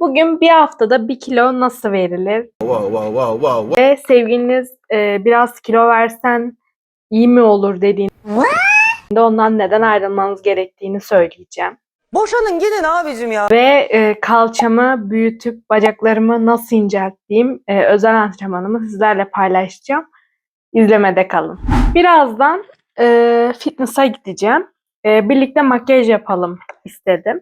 Bugün bir haftada bir kilo nasıl verilir? Wow, wow, wow, wow, wow. Ve sevgiliniz e, biraz kilo versen iyi mi olur dediğinde ondan neden ayrılmanız gerektiğini söyleyeceğim. Boşanın gidin abicim ya. Ve e, kalçamı büyütüp bacaklarımı nasıl incelttiğim e, özel antrenmanımı sizlerle paylaşacağım. İzlemede kalın. Birazdan e, fitness'a gideceğim. E, birlikte makyaj yapalım istedim.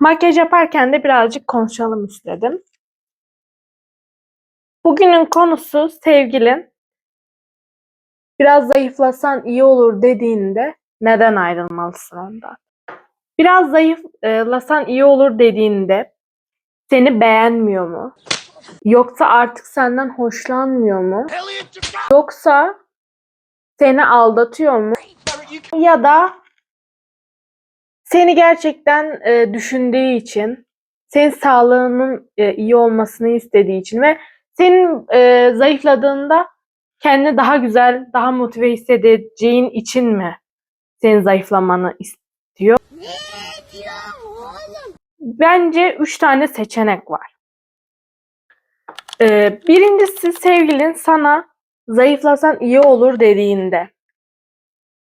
Makyaj yaparken de birazcık konuşalım istedim. Bugünün konusu sevgilin biraz zayıflasan iyi olur dediğinde neden ayrılmalısın ondan? Biraz zayıflasan iyi olur dediğinde seni beğenmiyor mu? Yoksa artık senden hoşlanmıyor mu? Yoksa seni aldatıyor mu? Ya da seni gerçekten e, düşündüğü için, senin sağlığının e, iyi olmasını istediği için ve senin e, zayıfladığında kendini daha güzel, daha motive hissedeceğin için mi senin zayıflamanı istiyor? Bence üç tane seçenek var. Ee, birincisi sevgilin sana zayıflasan iyi olur dediğinde.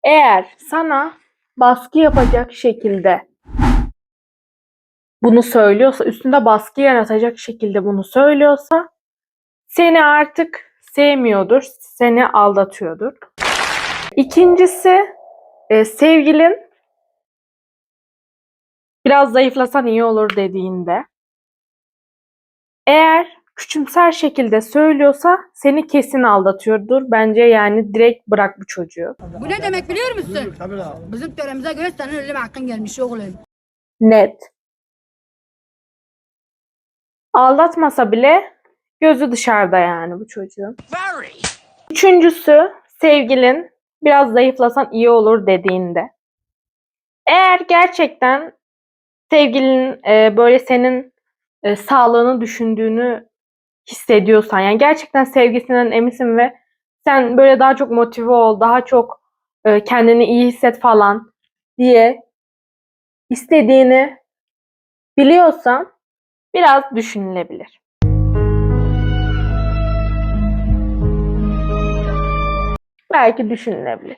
Eğer sana baskı yapacak şekilde bunu söylüyorsa, üstünde baskı yaratacak şekilde bunu söylüyorsa seni artık sevmiyordur, seni aldatıyordur. İkincisi e, sevgilin biraz zayıflasan iyi olur dediğinde eğer küçümser şekilde söylüyorsa seni kesin aldatıyordur. Bence yani direkt bırak bu çocuğu. Bu ne demek biliyor musun? Bizim töremize göre senin ölüm hakkın gelmiş oğlum. Net. Aldatmasa bile gözü dışarıda yani bu çocuğun. Üçüncüsü sevgilin biraz zayıflasan iyi olur dediğinde. Eğer gerçekten sevgilinin e, böyle senin e, sağlığını düşündüğünü hissediyorsan yani gerçekten sevgisinden eminsin ve sen böyle daha çok motive ol, daha çok e, kendini iyi hisset falan diye istediğini biliyorsan biraz düşünülebilir. Belki düşünülebilir.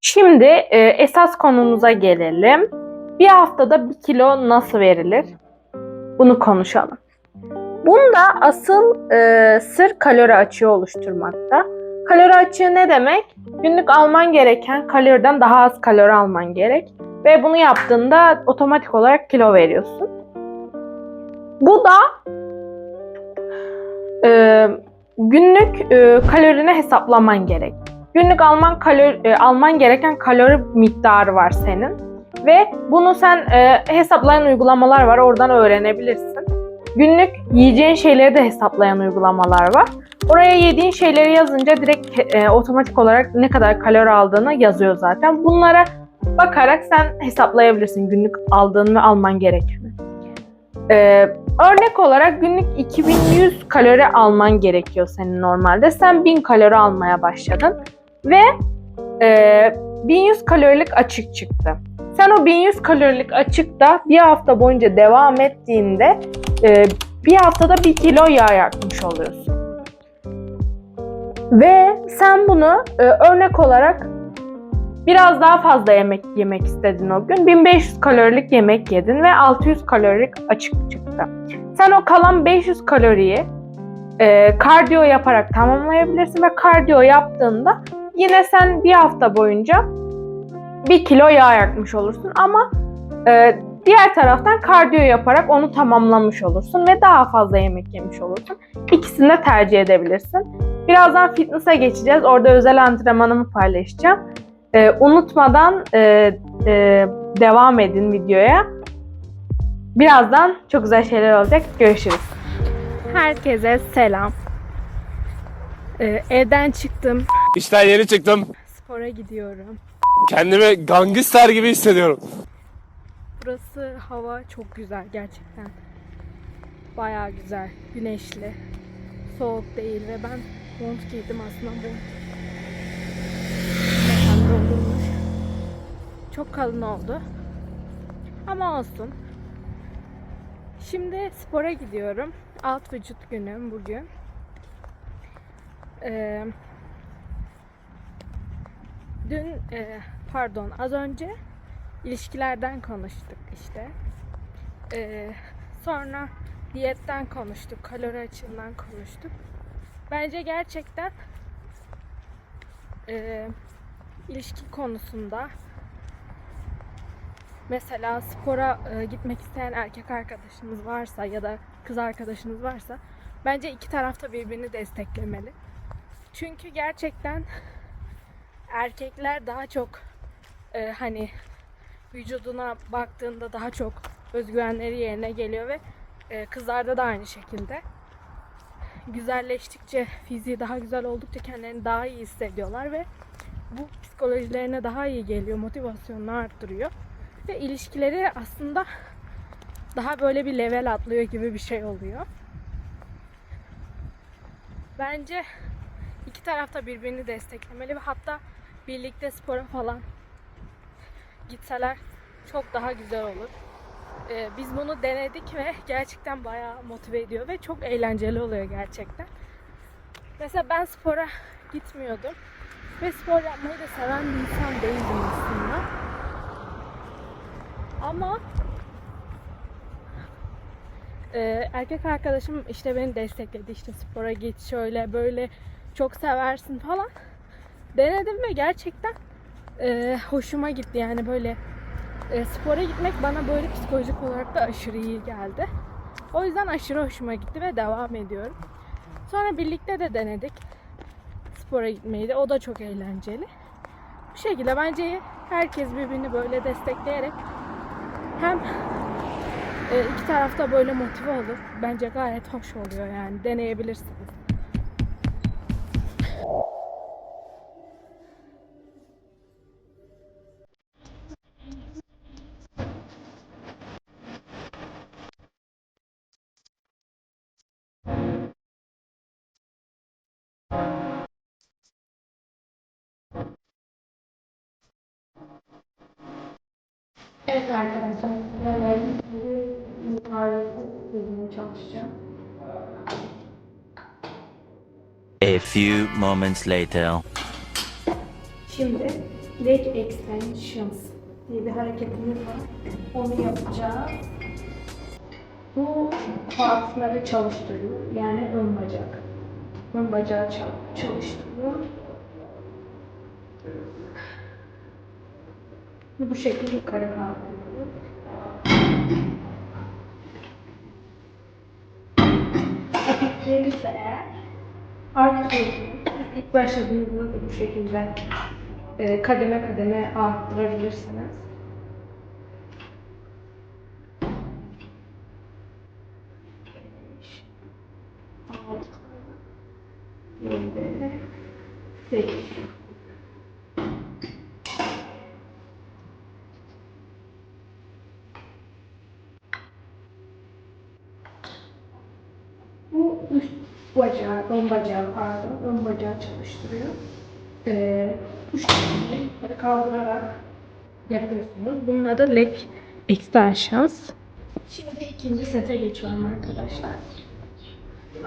Şimdi e, esas konumuza gelelim. Bir haftada bir kilo nasıl verilir? Bunu konuşalım. Bunda asıl e, sır kalori açığı oluşturmakta. Kalori açığı ne demek? Günlük alman gereken kaloriden daha az kalori alman gerek. Ve bunu yaptığında otomatik olarak kilo veriyorsun. Bu da e, günlük e, kalorini hesaplaman gerek. Günlük alman kalori, e, alman gereken kalori miktarı var senin ve bunu sen e, hesaplayan uygulamalar var. Oradan öğrenebilirsin. Günlük yiyeceğin şeyleri de hesaplayan uygulamalar var. Oraya yediğin şeyleri yazınca direkt e, otomatik olarak ne kadar kalori aldığını yazıyor zaten. Bunlara bakarak sen hesaplayabilirsin günlük aldığın ve alman gerekeni. E, örnek olarak günlük 2100 kalori alman gerekiyor senin normalde. Sen 1000 kalori almaya başladın ve e, 1100 kalorilik açık çıktı. Sen o 1100 kalorilik açıkta bir hafta boyunca devam ettiğinde e, bir haftada bir kilo yağ yakmış oluyorsun. Ve sen bunu e, örnek olarak biraz daha fazla yemek yemek istedin o gün. 1500 kalorilik yemek yedin ve 600 kalorilik açık çıktı. Sen o kalan 500 kaloriyi e, kardiyo yaparak tamamlayabilirsin ve kardiyo yaptığında yine sen bir hafta boyunca bir kilo yağ yakmış olursun ama e, diğer taraftan kardiyo yaparak onu tamamlamış olursun ve daha fazla yemek yemiş olursun. İkisini de tercih edebilirsin. Birazdan fitness'a geçeceğiz. Orada özel antrenmanımı paylaşacağım. E, unutmadan e, e, devam edin videoya. Birazdan çok güzel şeyler olacak. Görüşürüz. Herkese selam. E, evden çıktım. İşten yeni çıktım. Spora gidiyorum. Kendimi gangster gibi hissediyorum. Burası hava çok güzel gerçekten. Bayağı güzel, güneşli. Soğuk değil ve ben mont giydim aslında doldurmuş. Çok kalın oldu. Ama olsun. Şimdi spora gidiyorum. Alt vücut günüm bugün. Ee, dün e, pardon az önce ilişkilerden konuştuk işte. Ee, sonra diyetten konuştuk, kalori açığından konuştuk. Bence gerçekten e, ilişki konusunda mesela spora e, gitmek isteyen erkek arkadaşınız varsa ya da kız arkadaşınız varsa bence iki tarafta birbirini desteklemeli. Çünkü gerçekten erkekler daha çok e, hani vücuduna baktığında daha çok özgüvenleri yerine geliyor ve e, kızlarda da aynı şekilde. Güzelleştikçe, fiziği daha güzel oldukça kendilerini daha iyi hissediyorlar ve bu psikolojilerine daha iyi geliyor, motivasyonunu arttırıyor. Ve ilişkileri aslında daha böyle bir level atlıyor gibi bir şey oluyor. Bence iki tarafta birbirini desteklemeli ve hatta birlikte spora falan gitseler çok daha güzel olur. Ee, biz bunu denedik ve gerçekten bayağı motive ediyor ve çok eğlenceli oluyor gerçekten. Mesela ben spora gitmiyordum ve spor yapmayı da seven bir insan değildim aslında. Ama e, erkek arkadaşım işte beni destekledi işte spora git şöyle böyle çok seversin falan. Denedim ve gerçekten e, hoşuma gitti yani böyle e, spora gitmek bana böyle psikolojik olarak da aşırı iyi geldi. O yüzden aşırı hoşuma gitti ve devam ediyorum. Sonra birlikte de denedik spora gitmeyi de. O da çok eğlenceli. Bu şekilde bence herkes birbirini böyle destekleyerek hem e, iki tarafta böyle motive olur. Bence gayet hoş oluyor yani. Deneyebilirsiniz. Evet arkadaşlar, ben yukarı çalışacağım. A few moments later. Şimdi leg extensions diye bir hareketimiz var. Onu yapacağız. Bu quadsları çalıştırıyor. Yani ön bacak. Ön bacağı çal- çalıştırıyor. Bu şekilde yukarı kaldırıyor. Verirse eğer artırıyorsunuz. İlk başladığınızda da bu şekilde e, kademe kademe arttırabilirsiniz. Beş, altı, yedi, sekiz. Bu üst bacağı, ön bacağı pardon, ön bacağı çalıştırıyor. Ee, bu şekilde yukarı kaldırarak yapıyorsunuz. Bunun adı leg extensions. Şimdi ikinci sete geçiyorum arkadaşlar.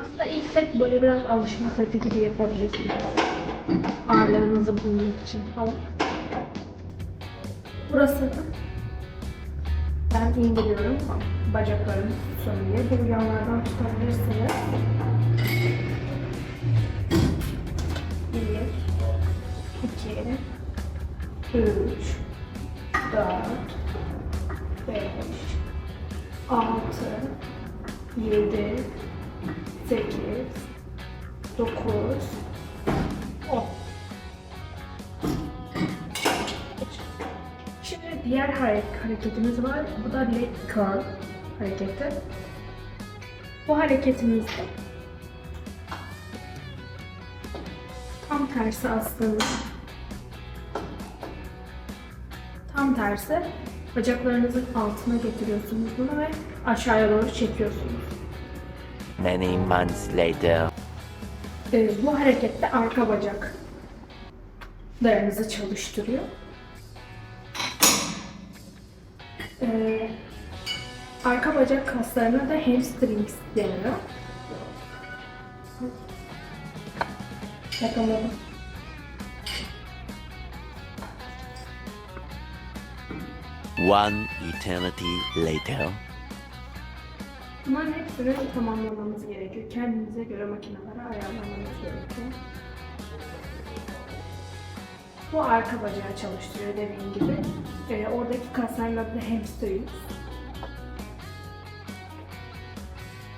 Aslında ilk set böyle biraz alışma seti gibi yapabilirsiniz. Ağırlığınızı bulmak için falan. Burası ben indiriyorum. Bacaklarımı tutsun diye. Bu yanlardan tutabilirsiniz. Üç, dört, beş, altı, yedi, sekiz, dokuz, on. Şimdi diğer hare- hareketimiz var. Bu da leg curl hareketi. Bu hareketimizde tam tersi aslında. Tam tersi. Bacaklarınızın altına getiriyorsunuz bunu ve aşağıya doğru çekiyorsunuz. Many months later. Ee, bu harekette arka bacaklarınızı çalıştırıyor. Ee, arka bacak kaslarına da hamstrings deniyor. Yakamadım. One eternity later. Bunların hepsini tamamlamamız gerekiyor. Kendinize göre makinelere ayarlamanız gerekiyor. Bu arka bacağı çalıştırıyor dediğim gibi. Ee, oradaki kasların adı hamstrings.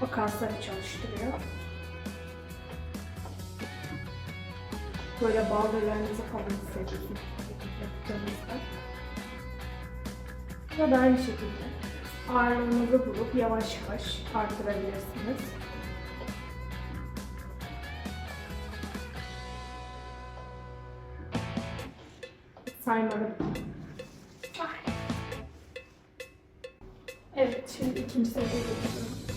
O kasları çalıştırıyor. Böyle baldırlarınızı falan hissediyorsunuz. Bu da aynı şekilde ağırlığınızı bulup yavaş yavaş artırabilirsiniz. Saymadım. Ay. Evet, şimdi ikinci seviyeye geçiyorum.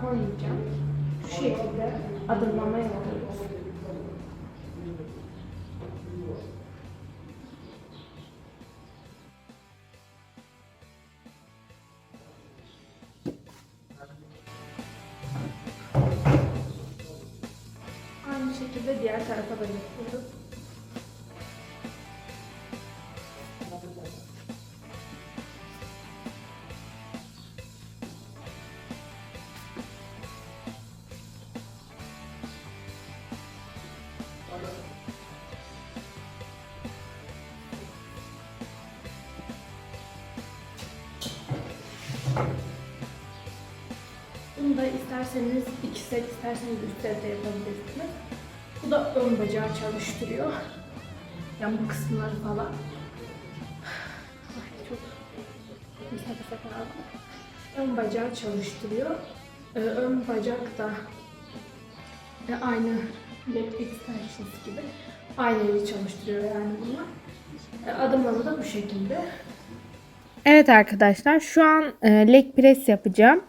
Koymayacağım. Şu şekilde adımlama yapıyoruz. İsterseniz iki set, isterseniz üç set de yapabilirsiniz. Bu da ön bacağı çalıştırıyor. Yani bu kısımları falan. Ay çok nefes aldım. Ön bacağı çalıştırıyor. Ee, ön bacak da e, aynı leg extensions gibi aynı eli çalıştırıyor yani bunlar. E, adımlama da bu şekilde. Evet arkadaşlar şu an e, leg press yapacağım.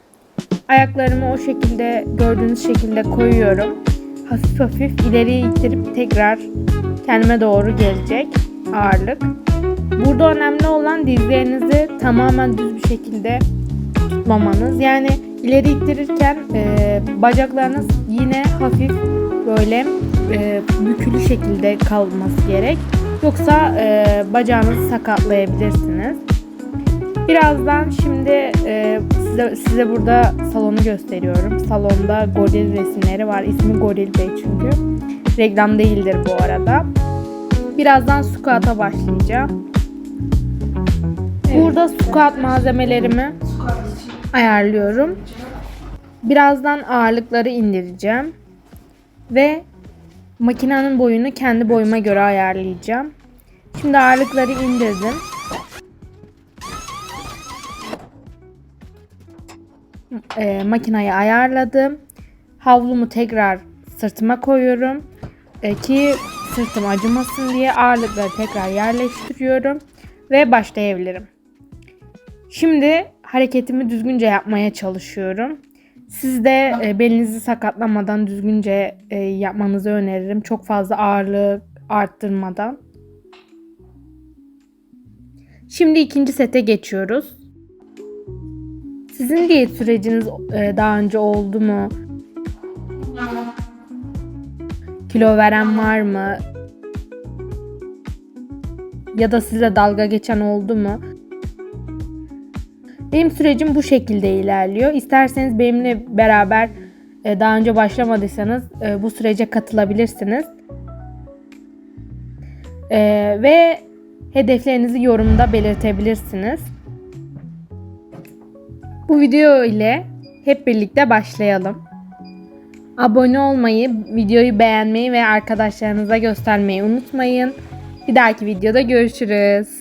Ayaklarımı o şekilde gördüğünüz şekilde koyuyorum. Hafif hafif ileriye ittirip tekrar kendime doğru gelecek ağırlık. Burada önemli olan dizlerinizi tamamen düz bir şekilde tutmamanız. Yani ileri ittirirken e, bacaklarınız yine hafif böyle e, bükülü şekilde kalması gerek. Yoksa e, bacağınızı sakatlayabilirsiniz. Birazdan şimdi e, size, size burada salonu gösteriyorum. Salonda goril resimleri var. İsmi Goril Bey çünkü. Reklam değildir bu arada. Birazdan squat'a başlayacağım. Burada squat malzemelerimi ayarlıyorum. Birazdan ağırlıkları indireceğim. Ve makinenin boyunu kendi boyuma göre ayarlayacağım. Şimdi ağırlıkları indirdim. E, makinayı ayarladım. Havlumu tekrar sırtıma koyuyorum. E, ki sırtım acımasın diye ağırlıkları tekrar yerleştiriyorum. Ve başlayabilirim. Şimdi hareketimi düzgünce yapmaya çalışıyorum. Siz de e, belinizi sakatlamadan düzgünce e, yapmanızı öneririm. Çok fazla ağırlığı arttırmadan. Şimdi ikinci sete geçiyoruz. Sizin diyet süreciniz e, daha önce oldu mu? Kilo veren var mı? Ya da size dalga geçen oldu mu? Benim sürecim bu şekilde ilerliyor. İsterseniz benimle beraber e, daha önce başlamadıysanız e, bu sürece katılabilirsiniz. Ve hedeflerinizi yorumda belirtebilirsiniz. Bu video ile hep birlikte başlayalım. Abone olmayı, videoyu beğenmeyi ve arkadaşlarınıza göstermeyi unutmayın. Bir dahaki videoda görüşürüz.